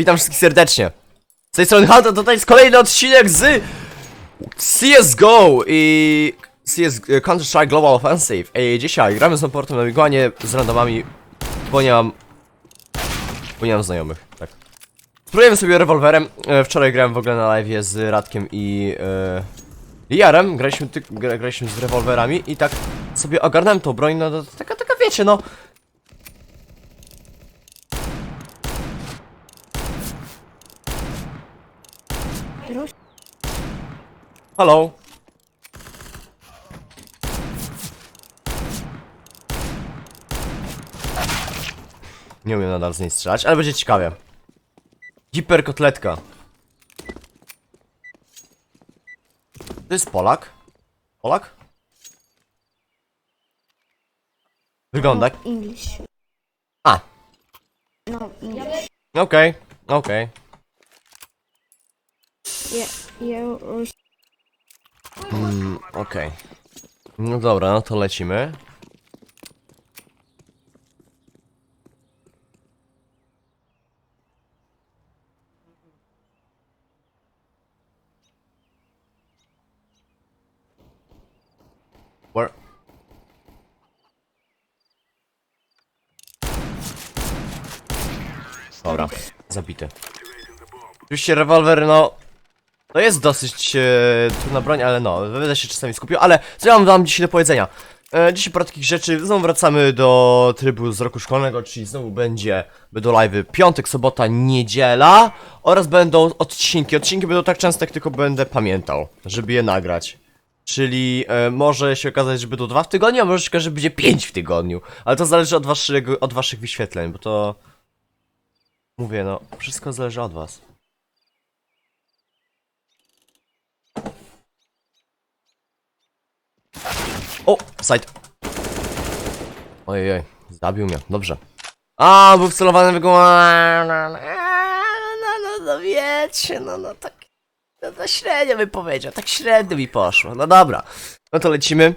Witam wszystkich serdecznie. Z tej strony Hunter, to jest kolejny odcinek z CSGO i CS Counter-Strike Global Offensive. I dzisiaj gramy z portem na Miguanie z randomami, bo nie mam... bo nie mam znajomych, tak. Spróbujemy sobie rewolwerem. E, Wczoraj grałem w ogóle na live z Radkiem i... E, Jarem, graliśmy, ty, gra, graliśmy z rewolwerami i tak sobie ogarnąłem tą broń, no taka, taka wiecie, no Hello. Nie umiem nadal z niej strzelać, ale będzie ciekawie. Hiperkotletka. To jest Polak? Polak? Wygląda. jak- English. A, No, English. okej, okej. Yeah, yeah. Mm, okej. No dobra, no to lecimy. Dobra, zabity. Oczywiście rewolwer, no to jest dosyć e, trudna broń, ale no, będę się czasami skupił, ale co ja mam wam dzisiaj do powiedzenia? E, dzisiaj parę takich rzeczy, znowu wracamy do trybu z roku szkolnego, czyli znowu będzie, będą live'y piątek, sobota, niedziela oraz będą odcinki. Odcinki będą tak często, jak tylko będę pamiętał, żeby je nagrać. Czyli e, może się okazać, że będą dwa w tygodniu, a może się okazać, że będzie pięć w tygodniu. Ale to zależy od, od waszych wyświetleń, bo to... Mówię, no, wszystko zależy od was. O, side. Ojej, zabił mnie, dobrze. A, był wcelowany w głowę. No, no, no, wiecie, no, no, tak. No, to średnio by powiedział, tak średnio mi poszło. No dobra, no to lecimy.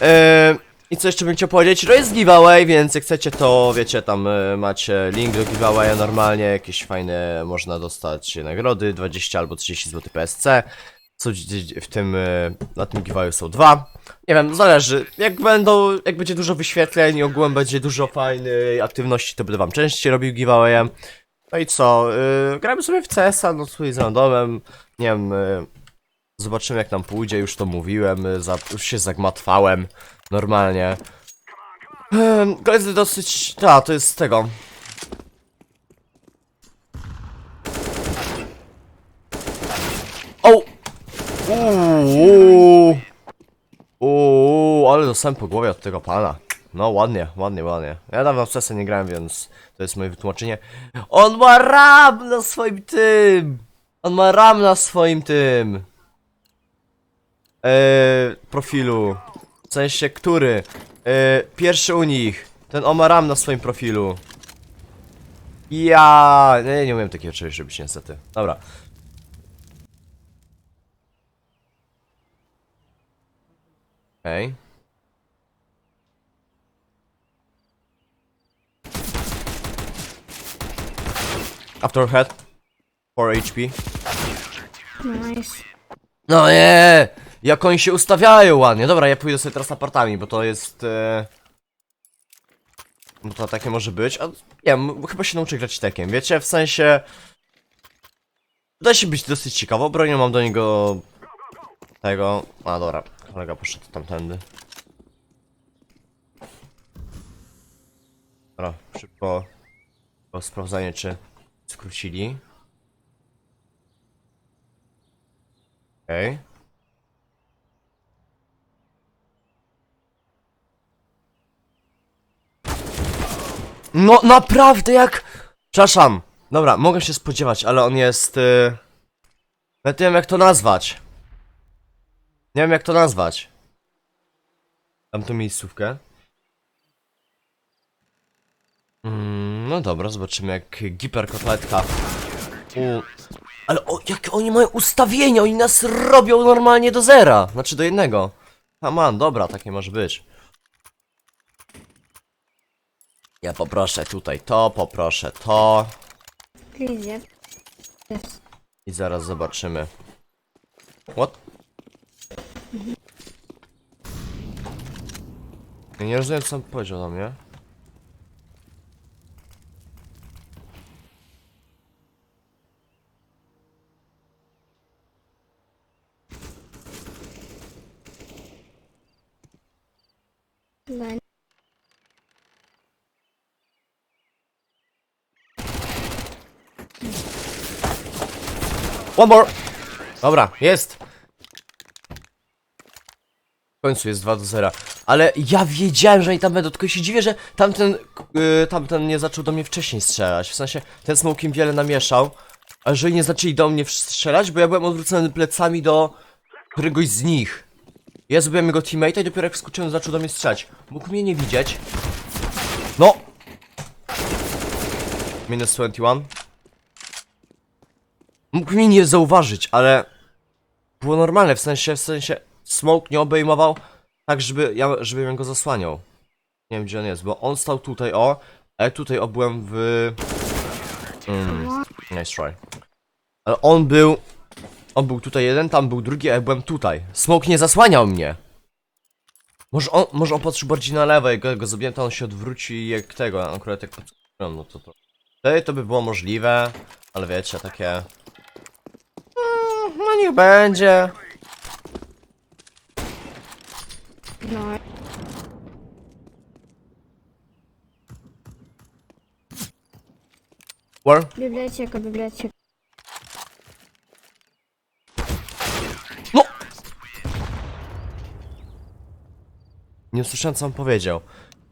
Eee, I co jeszcze bym chciał powiedzieć? To jest giveaway, więc jak chcecie to, wiecie, tam e, macie link do giveawaya normalnie, jakieś fajne, można dostać nagrody, 20 albo 30 zł PSC. Co w tym, e, na tym giveawayu są dwa. Nie wiem, zależy. Jak będą, jak będzie dużo wyświetleń ogółem będzie dużo fajnej aktywności, to będę wam częściej robił giveawayem. No i co, yy, gramy sobie w CS-a, no sobie z randomem, nie wiem, yy, zobaczymy jak nam pójdzie, już to mówiłem, yy, za, już się zagmatwałem, normalnie. Yy, to jest dosyć, ta, to jest z tego. O! Uuu! Ale dostałem po głowie od tego pana. No ładnie, ładnie, ładnie. Ja dawno w CS nie grałem, więc to jest moje wytłumaczenie. On ma RAM na swoim tym! On ma RAM na swoim tym! Eee, profilu. W sensie, który? Eee, pierwszy u nich. Ten on ma RAM na swoim profilu. Ja nie, nie umiem takiego czegoś robić niestety. Dobra. Okej. After head. 4 HP. Nice. No nie! Jak oni się ustawiają ładnie. Dobra, ja pójdę sobie teraz apartami, bo to jest... E... Bo to takie może być. A nie wiem, chyba się nauczę grać tekiem, wiecie? W sensie... Da się być dosyć ciekawą bronią, mam do niego... Tego... A dobra, kolega poszedł tamtędy. Dobra, szybko... szybko sprawdzanie, czy skrócili. Okej. No naprawdę jak... Przepraszam. Dobra, mogę się spodziewać, ale on jest... Yy... Nawet nie wiem jak to nazwać. Nie wiem jak to nazwać. Dam tu miejscówkę. Mm, no dobra, zobaczymy jak giperkotletka. U... Ale o, jakie oni mają ustawienia, oni nas robią normalnie do zera. Znaczy do jednego. A man, dobra, tak nie może być. Ja poproszę tutaj to, poproszę to. Yes. I zaraz zobaczymy. What? Ja nie rozumiem co on powiedział do mnie. Line. One more! Dobra, jest! W końcu jest 2 do 0. Ale ja wiedziałem, że oni tam będą, tylko się dziwię, że tamten, yy, tamten nie zaczął do mnie wcześniej strzelać. W sensie, ten smoke im wiele namieszał. A że nie zaczęli do mnie strzelać, bo ja byłem odwrócony plecami do któregoś z nich. Ja zrobiłem jego teammate'a i dopiero jak wskoczyłem zaczął do mnie strzelać. Mógł mnie nie widzieć. No! Minus 21. Mógł mnie nie zauważyć, ale było normalne, w sensie, w sensie smoke nie obejmował tak, żeby ja, żebym go zasłaniał. Nie wiem gdzie on jest, bo on stał tutaj, o, a ja tutaj obyłem w... Mm, nice try. Ale on był... On był tutaj jeden, tam był drugi, a ja byłem tutaj. Smoke nie zasłaniał mnie. Może on, może on patrzył bardziej na lewo, jak go, zrobiłem, to on się odwróci jak tego, akurat jak patrzyłem, no to to... Wtedy to by było możliwe, ale wiecie, takie... Mm, No niech będzie. No. War? Biblioteka, biblioteka. Nie usłyszałem co on powiedział.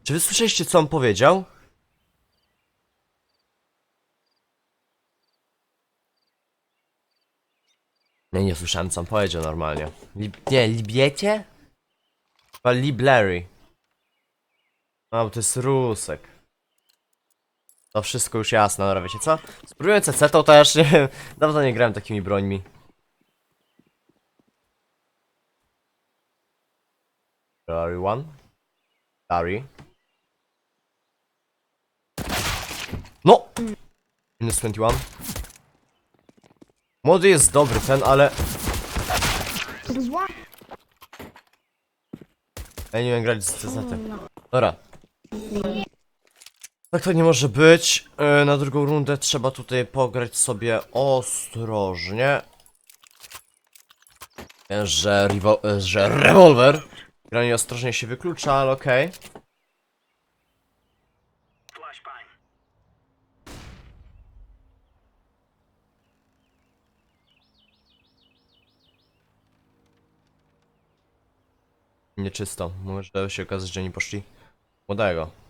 Czy wy słyszeliście co on powiedział? Nie, nie słyszałem co on powiedział normalnie. Lib nie, Libiecie? Chyba Liblery. A, bo to jest Rusek. To wszystko już jasne, dobra, wiecie co? Spróbuję CC to też, nie wiem, dawno nie grałem takimi brońmi. Larry one. Larry. No! Minus 21. Młody jest dobry ten, ale... Ja nie wiem grać z CZ. Dobra. Tak to nie może być. E, Na drugą rundę trzeba tutaj pograć sobie ostrożnie. Że, e, że rewolwer. Granie ostrożnie się wyklucza, ale okej. Nieczysto. Może się okazać, że nie poszli. Młodego.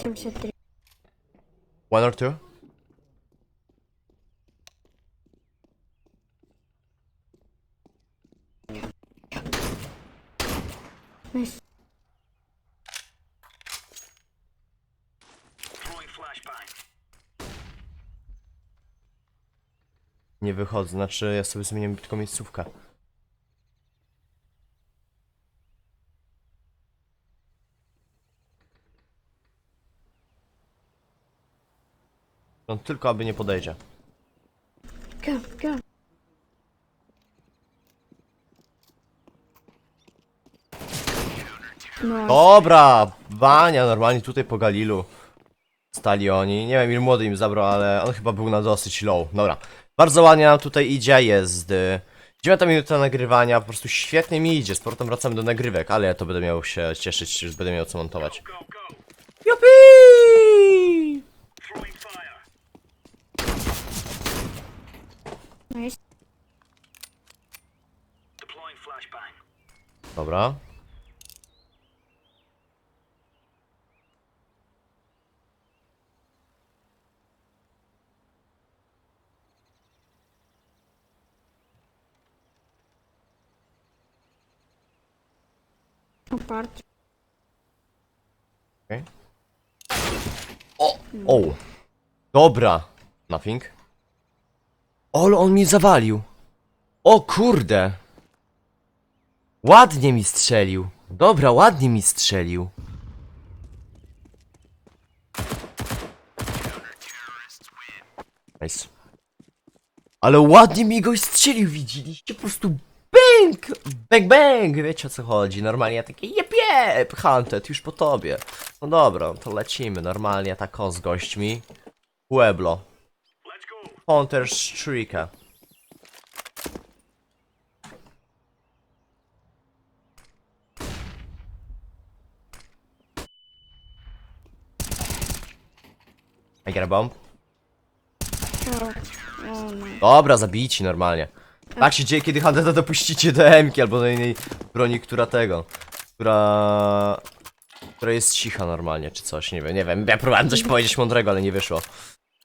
83. One or two? Nie wychodzę, znaczy ja sobie zmieniam tylko miejscówkę. No tylko aby nie podejdzie. Go, go. No, Dobra, Bania, normalnie tutaj po Galilu. Stali oni, nie wiem ile młody im zabrał, ale on chyba był na dosyć low. Dobra, bardzo ładnie nam tutaj idzie, jest... y, Dziewiąta minuta nagrywania, po prostu świetnie mi idzie, z portem wracamy do nagrywek, ale ja to będę miał się cieszyć, już będę miał co montować. Jupi! Dobra. Apart. Okej. O! O! Dobra. Nothing. Ol, on mi zawalił. O kurde. Ładnie mi strzelił. Dobra, ładnie mi strzelił. Nice. Ale ładnie mi go strzelił, widzieliście? Po prostu bang! Bang, bang! Wiecie o co chodzi? Normalnie ja takie jep, jep! Hunted, już po tobie. No dobra, to lecimy. Normalnie tak o z gośćmi. Pueblo. Hunter Strika. I get a bomb. No. Dobra, zabici normalnie. Tak się dzieje, kiedy Huntera dopuścicie do M-ki albo do innej broni, która tego. Która... Która jest cicha normalnie, czy coś, nie wiem, nie wiem. Ja próbowałem coś powiedzieć mądrego, ale nie wyszło.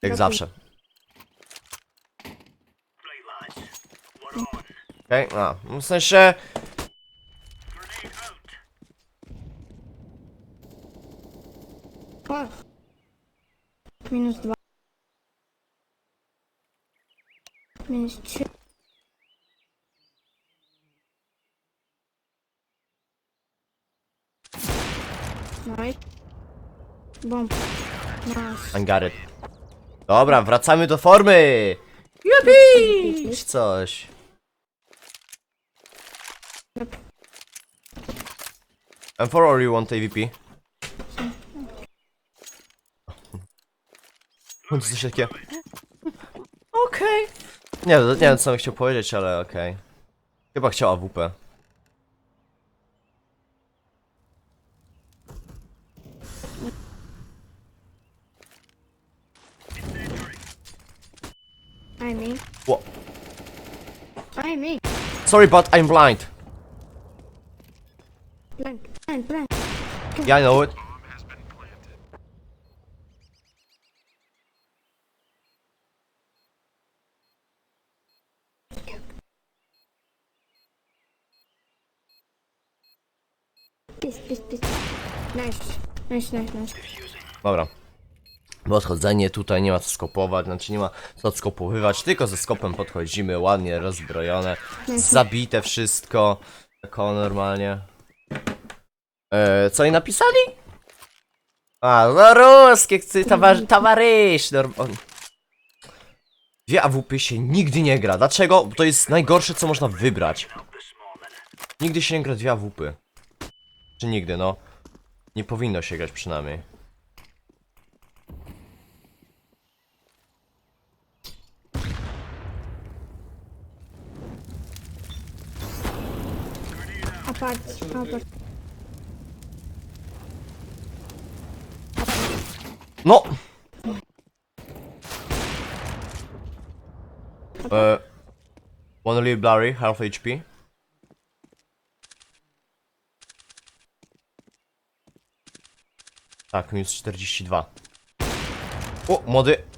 Jak Okej. zawsze. Okej, a, w sensie... Minus dwa. Minus trzy. Nice. Bomb. Nice. It. Dobra, wracamy do formy! Jupi! Coś. M4 or you want AVP? On coś takie. Okej. Nie, nie wiem co bym chciał powiedzieć, ale okej. Chyba chciała WP. I mean. Wha- I mean. Sorry, but I'm blind. Blank. Blank. Yeah, I know it. Peace, peace, peace. Nice. Nice, nice, nice. Dobra. Podchodzenie tutaj nie ma co skopować, znaczy nie ma co skopowywać, tylko ze skopem podchodzimy, ładnie rozbrojone, zabite wszystko, tako normalnie. E, co oni napisali? A, no ruskie, chcy, towar towarzysz, norm... on- Dwie AWP się nigdy nie gra, dlaczego? Bo to jest najgorsze co można wybrać. Nigdy się nie gra dwie AWP. Czy nigdy, no. Nie powinno się grać przynajmniej. Apart. Apart. No! Uh, wanna leave Blurry, half HP. Tak, minus 42. O, młody!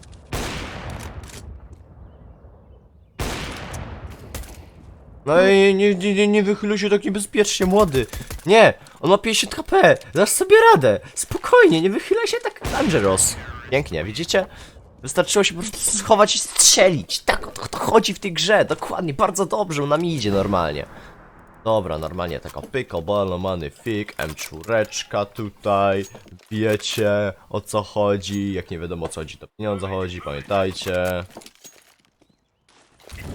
No i nie, nie, nie, nie wychyluj się tak niebezpiecznie, młody. Nie, on ma 50 HP, dasz sobie radę. Spokojnie, nie wychylaj się tak dangerous. Pięknie, widzicie? Wystarczyło się po prostu schować i strzelić. Tak o to, to chodzi w tej grze, dokładnie, bardzo dobrze, ona mi idzie normalnie. Dobra, normalnie taka pyko, balomany fik, M4 tutaj, wiecie o co chodzi, jak nie wiadomo o co chodzi, to pieniądze chodzi, pamiętajcie.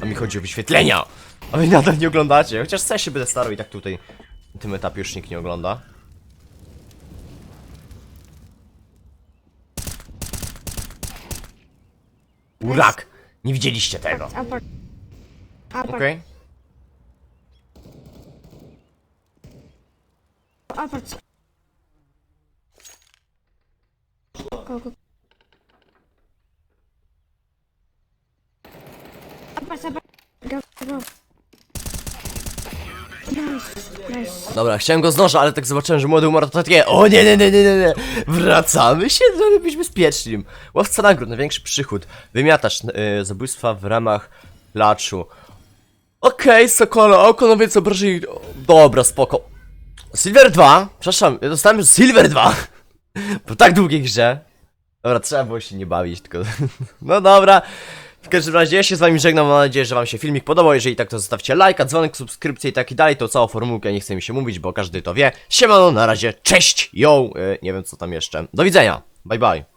A mi chodzi o wyświetlenia! A wy nadal nie oglądacie, chociaż co ja się będę starał i tak tutaj na tym etapie już nikt nie ogląda. Urak! Nie widzieliście tego! Apart. Apart. Okej? Apart. Go, go. Apart, apart. Go, go. Dobra, chciałem go z ale tak zobaczyłem, że młody umarł, to takie O nie, nie, nie, nie, nie, nie. Wracamy się, żeby być bezpiecznym Łowca nagród, największy przychód Wymiatacz y, zabójstwa w ramach klaczu Okej, Sokolo, oko no więc obrażeń o, Dobra, spoko. Silver 2, przepraszam, ja dostałem już Silver 2 Po tak długiej grze. Dobra, trzeba było się nie bawić, tylko... No dobra. W każdym razie ja się z wami żegnam, mam nadzieję, że wam się filmik podobał, jeżeli tak to zostawcie lajka, dzwonek, subskrypcję i tak i dalej, to całą formułkę nie chcę mi się mówić, bo każdy to wie. Siemano, na razie, cześć, yo, yy, nie wiem co tam jeszcze. Do widzenia, bye bye.